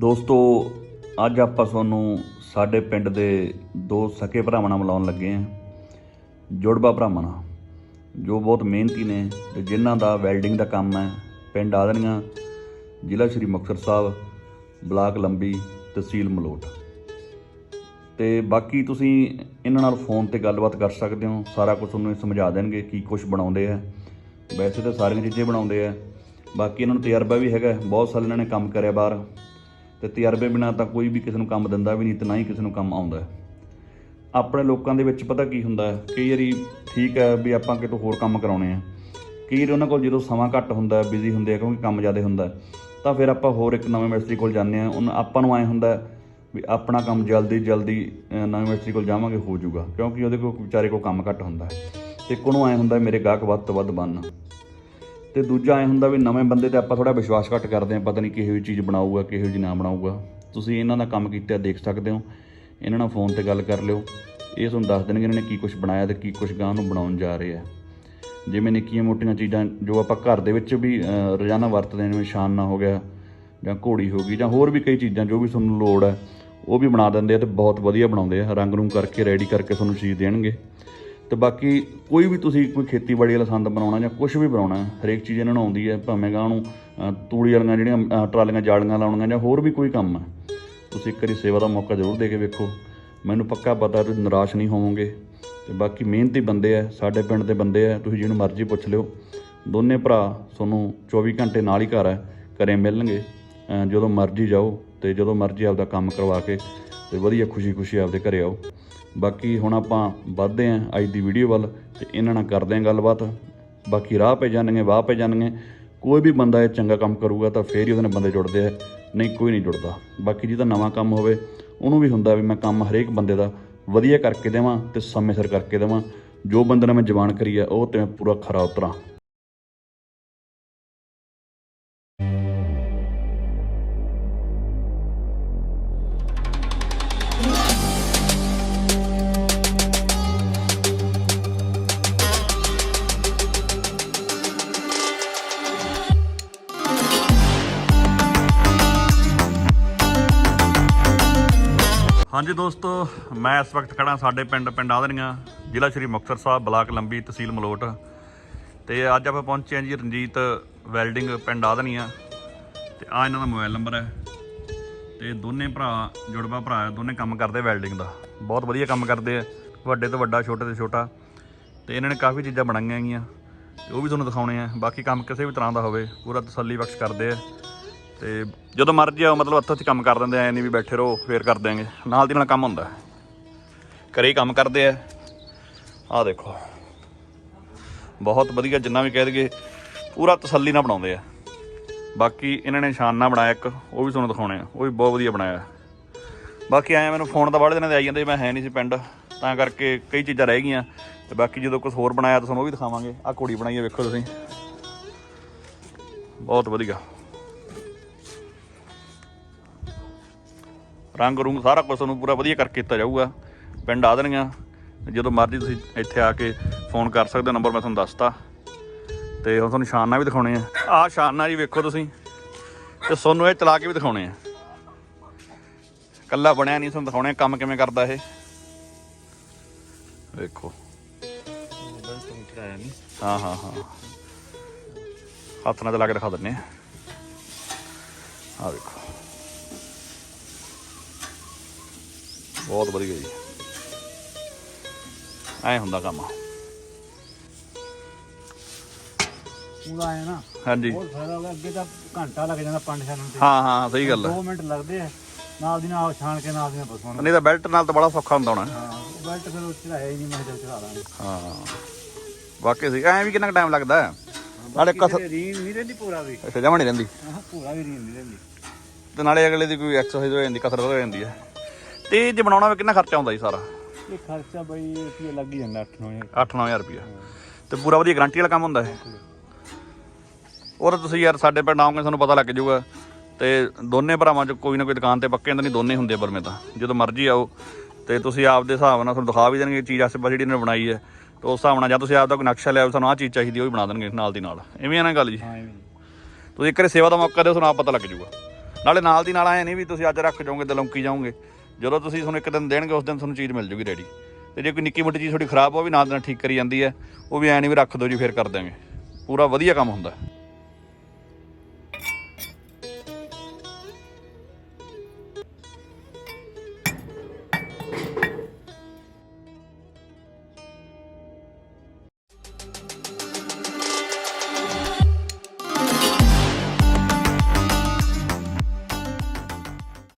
ਦੋਸਤੋ, ਅੱਜ ਆਪਾਂ ਤੁਹਾਨੂੰ ਸਾਡੇ ਪਿੰਡ ਦੇ ਦੋ ਸਕੇ ਭਰਾਵਾਂ ਨਾਲ ਮਿਲਾਉਣ ਲੱਗੇ ਹਾਂ। ਜੁੜਵਾ ਭਰਾਵਾਂ ਨਾਲ, ਜੋ ਬਹੁਤ ਮਿਹਨਤੀ ਨੇ ਤੇ ਜਿਨ੍ਹਾਂ ਦਾ ਵੈਲਡਿੰਗ ਦਾ ਕੰਮ ਹੈ ਪਿੰਡ ਆਦਣੀਆਂ, ਜ਼ਿਲ੍ਹਾ ਸ਼੍ਰੀ ਮੁਕਤਸਰ ਸਾਹਿਬ, ਬਲਾਕ ਲੰਬੀ, ਤਹਿਸੀਲ ਮਲੋਟ। ਤੇ ਬਾਕੀ ਤੁਸੀਂ ਇਹਨਾਂ ਨਾਲ ਫੋਨ ਤੇ ਗੱਲਬਾਤ ਕਰ ਸਕਦੇ ਹੋ, ਸਾਰਾ ਕੁਝ ਤੁਹਾਨੂੰ ਇਹ ਸਮਝਾ ਦੇਣਗੇ ਕੀ ਕੁਝ ਬਣਾਉਂਦੇ ਆ। ਵੈਸੇ ਤਾਂ ਸਾਰੀਆਂ ਚੀਜ਼ਾਂ ਬਣਾਉਂਦੇ ਆ, ਬਾਕੀ ਇਹਨਾਂ ਨੂੰ ਤਜਰਬਾ ਵੀ ਹੈਗਾ, ਬਹੁਤ ਸਾਲ ਇਹਨਾਂ ਨੇ ਕੰਮ ਕਰਿਆ ਬਾਹਰ। ਤੇ ਤਜਰਬੇ ਬਿਨਾਂ ਤਾਂ ਕੋਈ ਵੀ ਕਿਸੇ ਨੂੰ ਕੰਮ ਦਿੰਦਾ ਵੀ ਨਹੀਂ ਤੇ ਨਾ ਹੀ ਕਿਸੇ ਨੂੰ ਕੰਮ ਆਉਂਦਾ ਆਪਣੇ ਲੋਕਾਂ ਦੇ ਵਿੱਚ ਪਤਾ ਕੀ ਹੁੰਦਾ ਕਈ ਵਾਰੀ ਠੀਕ ਹੈ ਵੀ ਆਪਾਂ ਕਿਤੋਂ ਹੋਰ ਕੰਮ ਕਰਾਉਣੇ ਆ। ਕਈ ਵਾਰੀ ਉਹਨਾਂ ਕੋਲ ਜਦੋਂ ਸਮਾਂ ਘੱਟ ਹੁੰਦਾ ਬਿਜ਼ੀ ਹੁੰਦੇ ਆ ਕਿਉਂਕਿ ਕੰਮ ਜ਼ਿਆਦਾ ਹੁੰਦਾ ਤਾਂ ਫਿਰ ਆਪਾਂ ਹੋਰ ਇੱਕ ਨਵੇਂ ਮਿਸਤਰੀ ਕੋਲ ਜਾਂਦੇ ਆ ਉਹਨਾਂ ਆਪਾਂ ਨੂੰ ਐ ਹੁੰਦਾ ਵੀ ਆਪਣਾ ਕੰਮ ਜਲਦੀ ਜਲਦੀ ਨਵੇਂ ਮਿਸਤਰੀ ਕੋਲ ਜਾਵਾਂਗੇ, ਹੋ ਜਾਊਗਾ। ਕਿਉਂਕਿ ਉਹਦੇ ਕੋਲ ਵਿਚਾਰੇ ਕੋਲ ਕੰਮ ਘੱਟ ਹੁੰਦਾ ਹੈ। ਤੇ ਕੋਲੋਂ ਐ ਹੁੰਦਾ ਮੇਰੇ ਗਾਹਕ ਵੱਧ ਤੋਂ ਵੱਧ ਬਣਨ। ਤੇ ਦੂਜਾ ਐ ਹੁੰਦਾ ਵੀ ਨਵੇਂ ਬੰਦੇ ਤੇ ਆਪਾਂ ਥੋੜਾ ਵਿਸ਼ਵਾਸ ਘੱਟ ਕਰਦੇ ਆ ਪਤਾ ਨਹੀਂ ਕਿਹੋ ਜਿਹੀ ਚੀਜ਼ ਬਣਾਊਗਾ, ਕਿਹੋ ਜਿਹੀ ਨਾ ਬਣਾਊਗਾ। ਤੁਸੀਂ ਇਹਨਾਂ ਦਾ ਕੰਮ ਕੀਤਾ, ਦੇਖ ਸਕਦੇ ਹੋ। ਇਹਨਾਂ ਨਾਲ ਫੋਨ ਤੇ ਗੱਲ ਕਰ ਲਿਓ। ਇਹ ਤੁਹਾਨੂੰ ਦੱਸ ਦੇਣਗੇ ਇਹਨਾਂ ਨੇ ਕੀ ਕੁਝ ਬਣਾਇਆ ਤੇ ਕੀ ਕੁਝ ਗਾਂ ਨੂੰ ਬਣਾਉਣ ਜਾ ਰਹੇ ਆ। ਜਿਵੇਂ ਨਿੱਕੀਆਂ ਮੋਟੀਆਂ ਚੀਜ਼ਾਂ, ਜੋ ਆਪਾਂ ਘਰ ਦੇ ਵਿੱਚ ਵੀ ਰੋਜ਼ਾਨਾ ਵਰਤਦੇ ਨੇ ਜਿਵੇਂ ਛਾਨਣਾ ਹੋ ਗਿਆ ਜਾਂ ਘੋੜੀ ਹੋ ਗਈ ਜਾਂ ਹੋਰ ਵੀ ਕਈ ਚੀਜ਼ਾਂ, ਜੋ ਵੀ ਤੁਹਾਨੂੰ ਲੋੜ ਹੈ, ਉਹ ਵੀ ਬਣਾ ਦਿੰਦੇ ਆ ਤੇ ਬਹੁਤ ਵਧੀਆ ਬਣਾਉਂਦੇ ਆ। ਰੰਗ ਰੂੰਗ ਕਰਕੇ ਰੈਡੀ ਕਰਕੇ ਤੁਹਾਨੂੰ ਚੀਜ਼ ਦੇਣਗੇ। ਤੇ ਬਾਕੀ ਕੋਈ ਵੀ ਤੁਸੀਂ ਕੋਈ ਖੇਤੀਬਾੜੀ ਵਾਲਾ ਸੰਦ ਬਣਾਉਣਾ ਜਾਂ ਕੁਝ ਵੀ ਬਣਾਉਣਾ, ਹਰੇਕ ਚੀਜ਼ ਇਹਨਾਂ ਨੂੰ ਆਉਂਦੀ ਹੈ, ਭਾਵੇਂ ਗਾਂ ਨੂੰ ਤੂੜੀ ਵਾਲੀਆਂ ਜਿਹੜੀਆਂ ਟਰਾਲੀਆਂ, ਜਾਲੀਆਂ ਲਾਉਣੀਆਂ ਜਾਂ ਹੋਰ ਵੀ ਕੋਈ ਕੰਮ ਹੈ, ਤੁਸੀਂ ਇੱਕ ਵਾਰੀ ਸੇਵਾ ਦਾ ਮੌਕਾ ਜ਼ਰੂਰ ਦੇ ਕੇ ਵੇਖੋ। ਮੈਨੂੰ ਪੱਕਾ ਪਤਾ ਤੁਸੀਂ ਨਿਰਾਸ਼ ਨਹੀਂ ਹੋਵੋਗੇ। ਤੇ ਬਾਕੀ ਮਿਹਨਤੀ ਬੰਦੇ ਆ, ਸਾਡੇ ਪਿੰਡ ਦੇ ਬੰਦੇ ਆ, ਤੁਸੀਂ ਜਿਹਨੂੰ ਮਰਜ਼ੀ ਪੁੱਛ ਲਿਓ। ਦੋਨੇ ਭਰਾ ਤੁਹਾਨੂੰ 24 ਘੰਟੇ ਨਾਲ ਹੀ ਘਰ ਹੈ ਘਰੇ ਮਿਲਣਗੇ। ਜਦੋਂ ਮਰਜ਼ੀ ਜਾਓ ਤੇ ਜਦੋਂ ਮਰਜ਼ੀ ਆਪਦਾ ਕੰਮ ਕਰਵਾ ਕੇ ਤੇ ਵਧੀਆ ਖੁਸ਼ੀ-ਖੁਸ਼ੀ ਆਪਦੇ ਘਰੇ ਆਓ। ਬਾਕੀ ਹੁਣ ਆਪਾਂ ਵੱਧਦੇ ਆਂ ਅੱਜ ਦੀ ਵੀਡੀਓ ਵੱਲ ਤੇ ਇਹਨਾਂ ਨਾਲ ਕਰਦੇ ਆਂ ਗੱਲਬਾਤ। ਬਾਕੀ ਰਾਹ ਪੈ ਜਾਣਗੇ, ਵਾਹ ਪੇ ਜਾਣਗੇ। ਕੋਈ ਵੀ ਬੰਦਾ ਇਹ ਚੰਗਾ ਕੰਮ ਕਰੂਗਾ ਤਾਂ ਫੇਰ ਹੀ ਉਹਦੇ ਨਾਲ ਬੰਦੇ ਜੁੜਦੇ ਆ। ਨਹੀਂ, ਕੋਈ ਨਹੀਂ ਜੁੜਦਾ। ਬਾਕੀ ਜਿਹਦਾ ਨਵਾਂ ਕੰਮ ਹੋਵੇ, ਉਹਨੂੰ ਵੀ ਹੁੰਦਾ ਵੀ ਮੈਂ ਕੰਮ ਹਰੇਕ ਬੰਦੇ ਦਾ ਵਧੀਆ ਕਰਕੇ ਦੇਵਾਂ ਤੇ ਸਮੇਂ ਸਿਰ ਕਰਕੇ ਦੇਵਾਂ। ਜੋ ਬੰਦੇ ਨਾਲ ਮੈਂ ਜਵਾਨ ਕਰੀ ਆ, ਉਹ ਤੇ ਮੈਂ ਪੂਰਾ ਖਰਾ ਉਤਰਾਂ। ਹਾਂਜੀ ਦੋਸਤੋ, ਮੈਂ ਇਸ ਵਕਤ ਖੜਾ ਸਾਡੇ ਪਿੰਡ ਪਿੰਡ ਆਦਰੀਆਂ, ਜ਼ਿਲ੍ਹਾ ਸ਼੍ਰੀ ਮੁਕਤਸਰ ਸਾਹਿਬ, ਬਲਾਕ ਲੰਬੀ ਤਹਿਸੀਲ ਮਲੋਟ। ਤੇ ਅੱਜ ਆਪਾਂ ਪਹੁੰਚੇ ਹਾਂ ਜੀ ਰਣਜੀਤ ਵੈਲਡਿੰਗ ਪਿੰਡ ਆਦਰੀਆਂ। ਤੇ ਆ ਇਹਨਾਂ ਦਾ ਮੋਬਾਈਲ ਨੰਬਰ ਹੈ। ਤੇ ਦੋਨੇ ਭਰਾ, ਜੁੜਵਾ ਭਰਾ ਦੋਨੇ ਕੰਮ ਕਰਦੇ ਵੈਲਡਿੰਗ ਦਾ। ਬਹੁਤ ਵਧੀਆ ਕੰਮ ਕਰਦੇ ਆ, ਵੱਡੇ ਤੋਂ ਵੱਡਾ, ਛੋਟੇ ਤੋਂ ਛੋਟਾ। ਤੇ ਇਹਨਾਂ ਨੇ ਕਾਫੀ ਚੀਜ਼ਾਂ ਬਣਾਈਆਂ ਹੈਗੀਆਂ। ਤੇ ਉਹ ਵੀ ਤੁਹਾਨੂੰ ਦਿਖਾਉਣੇ ਆ। ਬਾਕੀ ਕੰਮ ਕਿਸੇ ਵੀ ਤਰ੍ਹਾਂ ਦਾ ਹੋਵੇ, ਪੂਰਾ ਤਸੱਲੀ ਬਖਸ਼ ਕਰਦੇ ਆ। ਤੇ ਜਦੋਂ ਮਰਜ਼ੀ ਆਓ, ਮਤਲਬ ਹੱਥੋਂ 'ਚ ਕੰਮ ਕਰ ਦਿੰਦੇ ਐ ਨਹੀਂ ਵੀ ਬੈਠੇ ਰਹੋ, ਫੇਰ ਕਰ ਦਿਆਂਗੇ। ਨਾਲ ਦੀ ਨਾਲ ਕੰਮ ਹੁੰਦਾ। ਹੈ। ਘਰੇ ਹੀ ਕੰਮ ਕਰਦੇ ਆ। ਆਹ ਦੇਖੋ। ਬਹੁਤ ਵਧੀਆ, ਜਿੰਨਾ ਵੀ ਕਹਿ ਦਈਏ, ਪੂਰਾ ਤਸੱਲੀ ਨਾਲ ਬਣਾਉਂਦੇ ਆ। ਬਾਕੀ ਇਹਨਾਂ ਨੇ ਸ਼ਾਨ ਨਾਲ ਬਣਾਇਆ ਇੱਕ, ਉਹ ਵੀ ਤੁਹਾਨੂੰ ਦਿਖਾਉਣੇ ਆ। ਉਹ ਵੀ ਬਹੁਤ ਵਧੀਆ ਬਣਾਇਆ। ਬਾਕੀ ਆਇਆ ਮੈਨੂੰ ਫੋਨ ਤਾਂ ਬੜੇ ਦਿਨਾਂ ਦੇ ਆਈ ਜਾਂਦੇ, ਮੈਂ ਹੈ ਨਹੀਂ ਸੀ ਪਿੰਡ। ਤਾਂ ਕਰਕੇ ਕਈ ਚੀਜ਼ਾਂ ਰਹਿ ਗਈਆਂ। ਤੇ ਬਾਕੀ ਜਦੋਂ ਕੁਝ ਹੋਰ ਬਣਾਇਆ ਤਾਂ ਤੁਹਾਨੂੰ ਉਹ ਵੀ ਦਿਖਾਵਾਂਗੇ। ਆਹ ਕੁੜੀ ਬਣਾਈ ਹੈ ਵੇਖੋ ਤੁਸੀਂ। ਬਹੁਤ ਵਧੀਆ। ਰੰਗ ਰੁੰਗ ਸਾਰਾ ਕੁਝ ਤੁਹਾਨੂੰ ਪੂਰਾ ਵਧੀਆ ਕਰਕੇ ਦਿੱਤਾ ਜਾਊਗਾ। ਪਿੰਡ ਆ ਦੇਣੀਆਂ। ਜਦੋਂ ਮਰਜ਼ੀ ਤੁਸੀਂ ਇੱਥੇ ਆ ਕੇ ਫੋਨ ਕਰ ਸਕਦੇ ਹੋ, ਨੰਬਰ ਮੈਂ ਤੁਹਾਨੂੰ ਦੱਸਤਾ। ਤੇ ਹੁਣ ਤੁਹਾਨੂੰ ਸ਼ਾਨਾ ਵੀ ਦਿਖਾਉਣੇ ਆ। ਆਹ ਸ਼ਾਨਾ ਜੀ ਵੇਖੋ ਤੁਸੀਂ। ਤੇ ਤੁਹਾਨੂੰ ਇਹ ਚਲਾ ਕੇ ਵੀ ਦਿਖਾਉਣੇ ਆ। ਕੱਲਾ ਬਣਿਆ ਨਹੀਂ, ਤੁਹਾਨੂੰ ਦਿਖਾਉਣੇ ਕੰਮ ਕਿਵੇਂ ਕਰਦਾ ਇਹ। ਵੇਖੋ। ਹਾਂ ਹਾਂ ਹਾਂ। ਹੱਥ ਨਾਲ ਚਲਾ ਕੇ ਦਿਖਾ ਦਿੰਨੇ ਆ। ਆਹ ਵੇਖੋ। ਬਹੁਤ ਵਧੀਆ ਜੀ। ਐ ਹੁੰਦਾ ਕੰਮ। ਪੂਰਾ ਆਇਆ ਨਾ। ਹਾਂਜੀ। ਬਹੁਤ ਫਾਇਦਾ ਹੋ ਅੱਗੇ ਤਾਂ ਘੰਟਾ ਲੱਗ ਜਾਂਦਾ ਪੰਜ ਛਾਣਨ ਤੇ ਹਾਂ ਹਾਂ ਸਹੀ ਗੱਲ ਹੈ। 2 ਮਿੰਟ ਲੱਗਦੇ ਆ। ਨਾਲ ਦੀ ਨਾਲ ਛਾਣ ਕੇ ਨਾਲ ਦੀ ਨਾਲ ਬਸਵਾਉਣਾ ਨਹੀਂ ਤਾਂ ਬੈਲਟ ਨਾਲ ਤਾਂ ਬੜਾ ਸੌਖਾ ਹੁੰਦਾ ਹੋਣਾ। ਹਾਂ ਬੈਲਟ ਫਿਰ ਚੜਾਇਆ ਹੀ ਨਹੀਂ ਮੈਂ ਜਦ ਚੜਾ ਦਾਂਗੇ ਹਾਂ। ਵਾਕਈ ਸੀ ਐਂ ਵੀ ਕਿੰਨਾ ਟਾਈਮ ਲੱਗਦਾ। ਹੈ? ਨਾਲੇ ਕਸ ਕਿਤੇ ਰੀਨ ਨਹੀਂ ਰਹਿੰਦੀ ਪੂਰਾ ਵੀ। ਅੱਛਾ ਜਮਾ ਨਹੀਂ ਰਹਿੰਦੀ। ਆਹ ਪੂਰਾ ਵੀ ਰੀਨ ਨਹੀਂ ਰਹਿੰਦੀ। ਤੇ ਨਾਲੇ ਅਗਲੇ ਦੀ ਕੋਈ ਐਕਸਰਸਾਈਜ਼ ਹੋ ਜਾਂਦੀ ਕਸਰਤ ਹੋ ਜਾਂਦੀ ਹੈ। ਤੇ ਜੇ ਬਣਾਉਣਾ ਵੀ ਕਿੰਨਾ ਖਰਚਾ ਆਉਂਦਾ ਜੀ ਸਾਰਾ? ਇਹ ਖਰਚਾ ਬਈ ਰੁਪਏ ਲੱਗ ਹੀ ਜਾਂਦਾ 8-9000 8-9000 ਰੁਪਇਆ ਤੇ ਪੂਰਾ ਵਧੀਆ ਗਾਰੰਟੀ ਵਾਲਾ ਕੰਮ ਹੁੰਦਾ ਹੈ ਤਾਂ ਤੁਸੀਂ ਯਾਰ ਸਾਡੇ ਪਿੰਡ ਆਓਗੇ ਤੁਹਾਨੂੰ ਪਤਾ ਲੱਗ ਜਾਊਗਾ। ਤੇ ਦੋਨੇ ਭਰਾਵਾਂ ਚ ਕੋਈ ਨਾ ਕੋਈ ਦੁਕਾਨ ਤੇ ਪੱਕੇ ਤਾਂ ਨਹੀਂ ਦੋਨੇ ਹੁੰਦੇ ਬਰਮੇ ਤਾਂ। ਜਦੋਂ ਮਰਜ਼ੀ ਆਓ। ਤੇ ਤੁਸੀਂ ਆਪਦੇ ਹਿਸਾਬ ਨਾਲ ਤੁਹਾਨੂੰ ਦਿਖਾ ਵੀ ਦੇਣਗੇ ਚੀਜ਼ ਆਸੇ ਪਾਸੇ ਜਿਹੜੀ ਇਹਨਾਂ ਨੇ ਬਣਾਈ ਹੈ। ਤੇ ਉਸ ਹਿਸਾਬ ਨਾਲ ਜਾਂ ਤੁਸੀਂ ਆਪਦਾ ਕੋਈ ਨਕਸ਼ਾ ਲਿਆਓ ਸਾਨੂੰ ਆਹ ਚੀਜ਼ ਚਾਹੀਦੀ ਉਹ ਵੀ ਬਣਾ ਦੇਣਗੇ ਨਾਲ ਦੀ ਨਾਲ। ਐਵੇਂ ਆ ਨਾ ਗੱਲ ਜੀ? ਤੁਸੀਂ ਇੱਕ ਵਾਰੀ ਸੇਵਾ ਦਾ ਮੌਕਾ ਦਿਓ ਤੁਹਾਨੂੰ ਆਪ ਪਤਾ ਲੱਗ ਜਾਊਗਾ। ਨਾਲੇ ਨਾਲ ਦੀ ਨਾਲ ਆਏ ਨਹੀਂ ਵੀ ਤੁਸੀਂ ਅੱਜ ਰੱਖ ਜਾਓਗੇ ਤੇ ਲੌਂਕੀ ਜਾਓਗੇ। ਜਦੋਂ ਤੁਸੀਂ ਤੁਹਾਨੂੰ ਇੱਕ ਦਿਨ ਦੇਣਗੇ, ਉਸ ਦਿਨ ਤੁਹਾਨੂੰ ਚੀਜ਼ ਮਿਲ ਜੂਗੀ ਰੈਡੀ ਤੇ ਜੇ ਕੋਈ ਨਿੱਕੀ ਮੋਟੀ ਚੀਜ਼ ਤੁਹਾਡੀ ਖਰਾਬ ਹੋ ਵੀ ਨਾਲ ਦੇ ਨਾਲ ਠੀਕ ਕਰੀ ਜਾਂਦੀ ਹੈ, ਉਹ ਵੀ ਐਂ ਨਹੀਂ ਵੀ ਰੱਖ ਦਿਓ ਜੀ, ਫਿਰ ਕਰ ਦਾਂਗੇ ਪੂਰਾ ਵਧੀਆ ਕੰਮ ਹੁੰਦਾ।